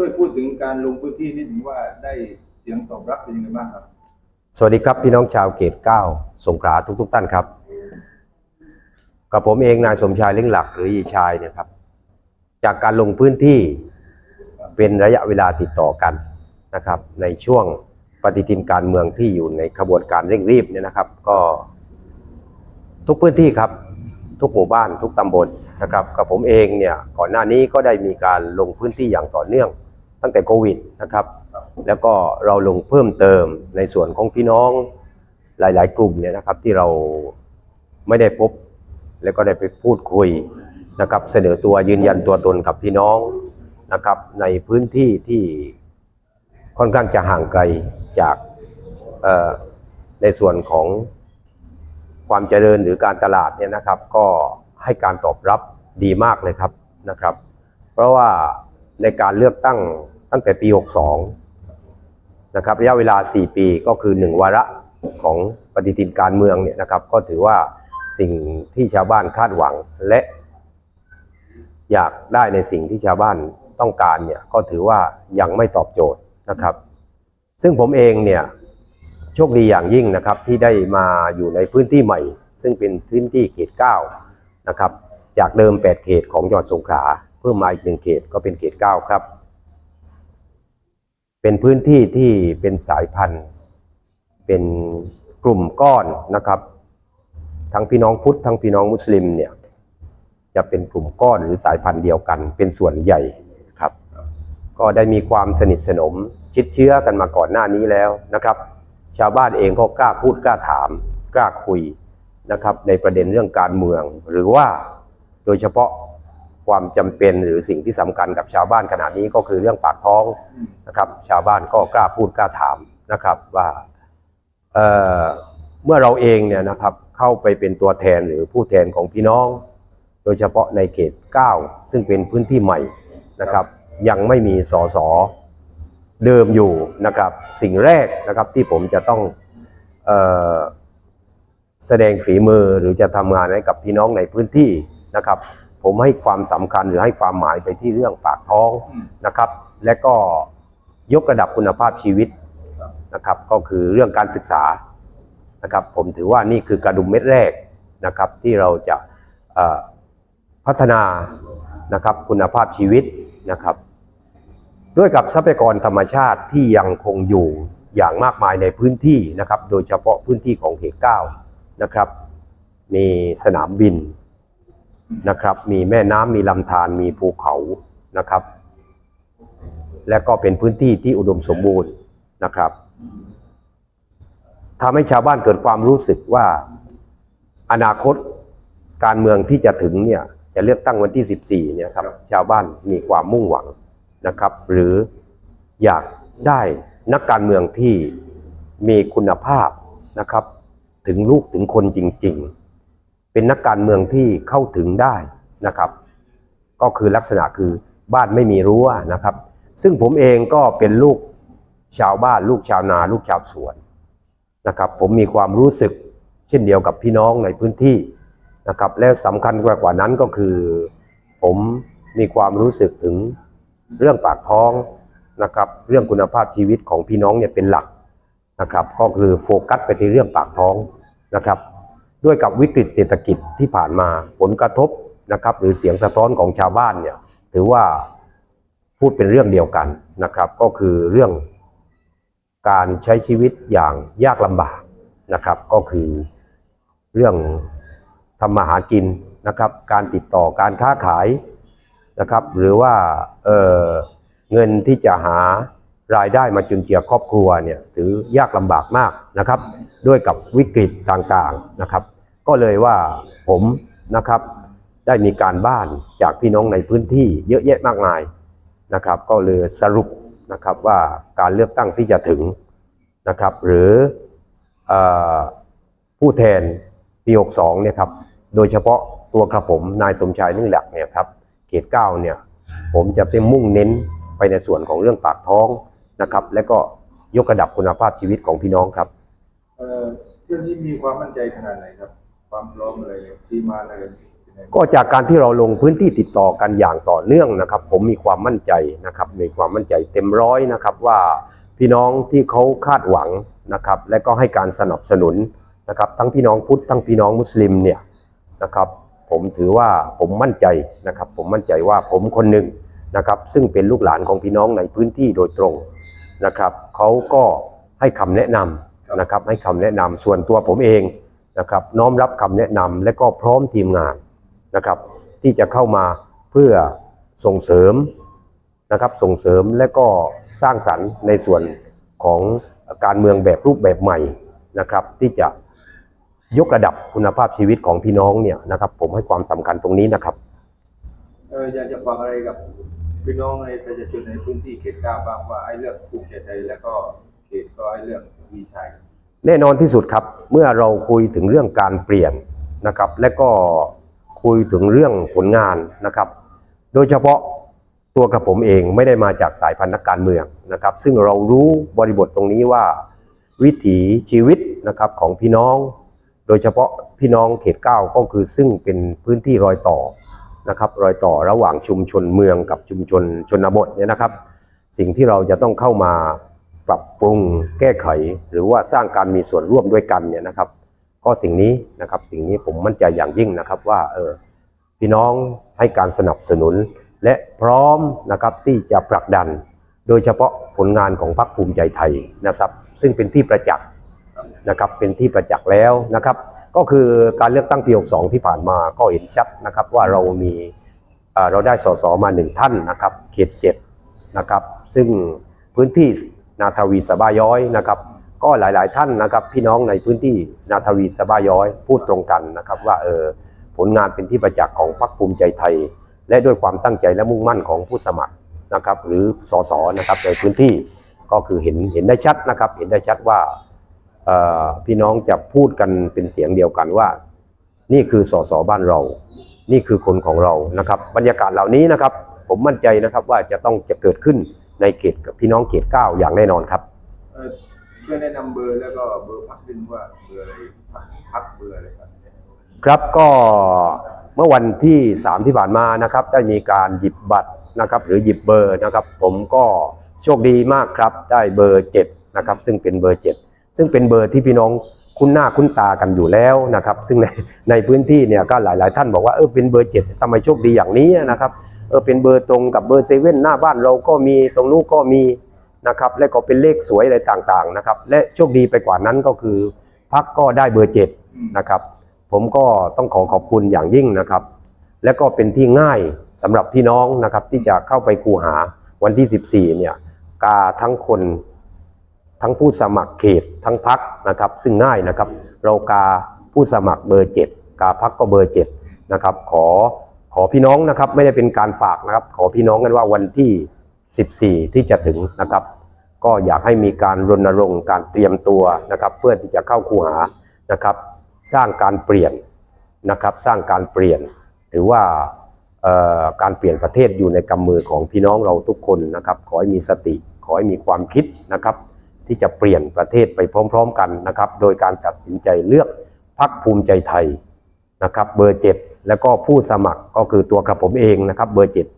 ช่วยพูดถึงการลงพื้นที่นิดหนึ่งว่าได้เสียงตอบรับเป็นยังไงบ้างครับ สวัสดีครับพี่น้องชาวเกตเก้าสงขลาทุกทุกๆท่านครับ กับผมเองนายสมชายเลี้ยงหลักหรือยีชายเนี่ยครับ จากการลงพื้นที่เป็นระยะเวลาติดต่อกันนะครับ ในช่วงปฏิทินการเมืองที่อยู่ในขบวนการเร่งรีบเนี่ยนะครับ ก็ ทุกพื้นที่ครับ ทุกหมู่บ้านทุกตำบลนะครับกับผมเองเนี่ยก่อนหน้านี้ก็ได้มีการลงพื้นที่อย่างต่อเนื่อง ตั้งแต่โควิดนะครับ แล้วก็เราลงเพิ่มเติมในส่วนของพี่น้องหลาย ๆ กลุ่มเนี่ยนะครับที่เราไม่ได้พบแล้วก็ได้ไปพูดคุยนะครับ เสนอตัวยืนยันตัวตนกับพี่น้องนะครับ ในพื้นที่ที่ค่อนข้างจะห่างไกลจากในส่วนของความเจริญหรือการตลาดเนี่ยนะครับ ก็ให้การตอบรับดีมากเลยครับนะครับ เพราะว่า ในการเลือกตั้งตั้งแต่ปี 62 นะครับระยะเวลา 4 ปีก็คือ 1 วาระของปฏิทินการเมืองเนี่ยนะครับ ก็ถือว่าสิ่งที่ชาวบ้านคาดหวังและอยากได้ในสิ่งที่ชาวบ้านต้องการเนี่ยก็ถือว่ายังไม่ตอบโจทย์นะครับ ซึ่งผมเองเนี่ยโชคดีอย่างยิ่งนะครับที่ได้มาอยู่ในพื้นที่ใหม่ ซึ่งเป็นพื้นที่เขต9นะครับจากเดิม 8 เขตของจังหวัดสงขลา เพิ่มมาอีกหนึ่งเขตก็เป็นเขต 9 ครับ เป็นพื้นที่ที่เป็นสายพันธุ์ เป็นกลุ่มก้อนนะครับ ทั้งพี่น้องพุทธทั้งพี่น้องมุสลิมเนี่ยจะเป็นกลุ่มก้อนหรือสายพันธุ์เดียวกัน เป็นส่วนใหญ่ครับ ก็ได้มีความสนิทสนมชิดเชื้อกันมาก่อนหน้านี้แล้วนะครับ ชาวบ้านเองก็กล้าพูดกล้าถาม กล้าคุยนะครับ ในประเด็นเรื่องการเมือง หรือว่าโดยเฉพาะ ความจำเป็นหรือสิ่งที่สำคัญกับชาวบ้านขณะนี้ก็คือเรื่องปากท้องนะครับชาวบ้านก็กล้าพูดกล้าถามนะครับว่าเเมื่อเราเองเนี่ยนะครับเข้าไปเป็นตัวแทนหรือผู้แทนของพี่น้อง โดยเฉพาะในเขต 9 ซึ่งเป็นพื้นที่ใหม่นะครับ ยังไม่มีสสเดิมอยู่นะครับ สิ่งแรกนะครับที่ผมจะต้องออแสดงฝีมือหรือจะทำงานให้กับพี่น้องในพื้นที่นะครับ ผมให้ความสำคัญหรือให้ความหมายไปที่เรื่องปากท้องอืมนะครับ และก็ยกระดับคุณภาพชีวิตนะครับ ก็คือเรื่องการศึกษานะครับ ผมถือว่านี่คือกระดุมเม็ดแรกนะครับที่เราจะเอ่อพัฒนานะครับคุณภาพชีวิตนะครับ ด้วยกับทรัพยากรธรรมชาติที่ยังคงอยู่อย่างมากมายในพื้นที่นะครับ โดยเฉพาะพื้นที่ของเขตเก้านะครับ มีสนามบิน นะครับ มีแม่น้ำมีลำธารมีภูเขานะครับ และก็เป็นพื้นที่ที่อุดมสมบูรณ์นะครับทำให้ชาวบ้านเกิดความรู้สึกว่าอนาคตการเมืองที่จะถึงเนี่ยจะเลือกตั้งวันที่ 14เนี่ยครับชาวบ้านมีความมุ่งหวังนะครับ หรืออยากได้นักการเมืองที่มีคุณภาพนะครับ ถึงลูกถึงคนจริง ๆ เป็นนักการเมืองที่เข้าถึงได้นะครับ ก็คือลักษณะคือบ้านไม่มีรั้วนะครับ ซึ่งผมเองก็เป็นลูกชาวบ้าน ลูกชาวนา ลูกชาวสวนนะครับ ผมมีความรู้สึกเช่นเดียวกับพี่น้องในพื้นที่นะครับ และสำคัญกว่ากว่านั้นก็คือ ผมมีความรู้สึกถึงเรื่องปากท้องนะครับ เรื่องคุณภาพชีวิตของพี่น้องเนี่ยเป็นหลักนะครับ ก็คือโฟกัสไปที่เรื่องปากท้องนะครับ ด้วยกับวิกฤตเศรษฐกิจที่ผ่านมาผลกระทบนะครับ หรือเสียงสะท้อนของชาวบ้านเนี่ยถือว่าพูดเป็นเรื่องเดียวกันนะครับ ก็คือเรื่องการใช้ชีวิตอย่างยากลำบากนะครับ ก็คือเรื่องทำมาหากินนะครับ การติดต่อการค้าขายนะครับ หรือว่าเเงินที่จะหา รายได้มาจุนเจือครอบครัวเนี่ยถือยากลำบากมากนะครับ ด้วยกับวิกฤตต่างๆนะครับ ก็เลยว่าผมนะครับได้มีการบ้านจากพี่น้องในพื้นที่เยอะแยะมากมายนะครับ ก็เลยสรุปนะครับว่าการเลือกตั้งที่จะถึงนะครับ หรือออผู้แทนปี62เนี่ยครับโดยเฉพาะตัวกระผมนายสมชายนึ่งหลักเนี่ยครับเขต9เนี่ยผมจะเป็นมุ่งเน้นไปในส่วนของเรื่องปากท้อง นะครับ และก็ยกระดับคุณภาพชีวิตของพี่น้องครับเอ่อเรื่องนี้มีความมั่นใจขนาดไหนครับ ความพร้อมอะไรเนี่ยที่มาอะไรเป็นยังไงก็จากการที่เราลงพื้นที่ติดต่อกันอย่างต่อเนื่องนะครับ ผมมีความมั่นใจนะครับมีความมั่นใจเต็มร้อยนะครับว่าพี่น้องที่เขาคาดหวังนะครับ และก็ให้การสนับสนุนนะครับ ทั้งพี่น้องพุทธทั้งพี่น้องมุสลิมเนี่ยนะครับ ผมถือว่าผมมั่นใจนะครับ ผมมั่นใจว่าผมคนหนึ่งนะครับ ซึ่งเป็นลูกหลานของพี่น้องในพื้นที่โดยตรง นะครับเขาก็ให้คำแนะนำนะครับให้คำแนะนำส่วนตัวผมเองนะครับน้อมรับคำแนะนำและก็พร้อมทีมงานนะครับที่จะเข้ามาเพื่อส่งเสริมนะครับส่งเสริมและก็สร้างสรรค์ในส่วนของการเมืองแบบรูปแบบใหม่นะครับที่จะยกระดับคุณภาพชีวิตของพี่น้องเนี่ยนะครับผมให้ความสำคัญตรงนี้นะครับเอออยากจะฟังอะไรกับ พี่น้องในประชาชนในพื้นที่เขตเก้าบ้างว่าไอ้เรื่องภูมิใจไทยแล้วก็เขตก็ไอ้เรื่องวีชัยแน่นอนที่สุดครับ เมื่อเราคุยถึงเรื่องการเปลี่ยนนะครับ และก็คุยถึงเรื่องผลงานนะครับ โดยเฉพาะตัวกระผมเองไม่ได้มาจากสายพันธุ์นักการเมืองนะครับ ซึ่งเรารู้บริบทตรงนี้ว่า วิถีชีวิตนะครับของพี่น้อง โดยเฉพาะพี่น้องเขตเก้าก็คือซึ่งเป็นพื้นที่รอยต่อ นะครับรอยต่อระหว่างชุมชนเมืองกับชุมชนชนบทเนี่ยนะครับ สิ่งที่เราจะต้องเข้ามาปรับปรุงแก้ไข หรือว่าสร้างการมีส่วนร่วมด้วยกันเนี่ยนะครับ ก็สิ่งนี้นะครับสิ่งนี้ผมมั่นใจอย่างยิ่งนะครับว่าเออพี่น้องให้การสนับสนุน และพร้อมนะครับที่จะผลักดัน โดยเฉพาะผลงานของพรรคภูมิใจไทยนะครับ ซึ่งเป็นที่ประจักษ์นะครับเป็นที่ประจักษ์แล้วนะครับ ก็คือการเลือกตั้งปี 62 ที่ผ่านมาก็เห็นชัดนะครับว่าเรามีเราได้สสมาหนึ่งท่านนะครับเขตเจ็ดนะครับซึ่งพื้นที่นาทวีสบาย้อยนะครับก็หลาย ๆ ท่านนะครับพี่น้องในพื้นที่นาทวีสบาย้อยพูดตรงกันนะครับว่าเออผลงานเป็นที่ประจักษ์ของพรรคภูมิใจไทย และด้วยความตั้งใจและมุ่งมั่นของผู้สมัครนะครับหรือสสนะครับในพื้นที่ก็คือเห็นเห็นได้ชัดนะครับเห็นได้ชัดว่า พี่น้องจะพูดกันเป็นเสียงเดียวกันว่า นี่คือสสบ้านเรา นี่คือคนของเรานะครับบรรยากาศเหล่านี้นะครับ ผมมั่นใจนะครับว่าจะต้องจะเกิดขึ้นในเขตกับพี่น้องเขตเก้าอย่างแน่นอนครับเออช่วยแนะนำเบอร์แล้วก็เบอร์พักดึงว่าเบอร์อะไรพักพักเบอร์อะไรครับครับก็เมื่อวันที่3ที่ผ่านมานะครับ ได้มีการหยิบบัตรนะครับ หรือหยิบเบอร์นะครับ ผมก็โชคดีมากครับ ได้เบอร์7นะครับ ซึ่งเป็นเบอร์7 ซึ่งเป็นเบอร์ที่พี่น้องคุ้นหน้าคุ้นตากันอยู่แล้วนะครับ ซึ่งในในพื้นที่เนี่ยก็หลาย ๆ ท่านบอกว่าเออเป็นเบอร์7ทำไมโชคดีอย่างนี้นะครับเออเป็นเบอร์ตรงกับเบอร์เซเว่นหน้าบ้านเราก็มีตรงนู้นก็มีนะครับและก็เป็นเลขสวยอะไรต่าง ๆ นะครับ และโชคดีไปกว่านั้นก็คือพักก็ได้เบอร์7นะครับ ผมก็ต้องขอขอบคุณอย่างยิ่งนะครับ และก็เป็นที่ง่ายสำหรับพี่น้องนะครับที่จะเข้าไปคูหาวันที่ 14เนี่ยกาทั้งคน ทั้งผู้สมัครเขตทั้งพักนะครับ ซึ่งง่ายนะครับ เรากาผู้สมัครเบอร์ 7 กาพักก็เบอร์7นะครับขอขอพี่น้องนะครับไม่ได้เป็นการฝากนะครับ ขอพี่น้องกันว่าวันที่ 14 ที่จะถึงนะครับ ก็อยากให้มีการรณรงค์การเตรียมตัวนะครับ เพื่อที่จะเข้าคูหานะครับ สร้างการเปลี่ยนนะครับ สร้างการเปลี่ยนถือว่าเอ่อการเปลี่ยนประเทศอยู่ในกำมือของพี่น้องเราทุกคนนะครับ ขอให้มีสติ ขอให้มีความคิดนะครับ ที่จะเปลี่ยนประเทศไปพร้อม ๆ กันนะครับ โดยการตัดสินใจเลือกพรรคภูมิใจไทยนะครับเบอร์ 7 แล้วก็ผู้สมัครก็คือตัวกระผมเองนะครับเบอร์ 7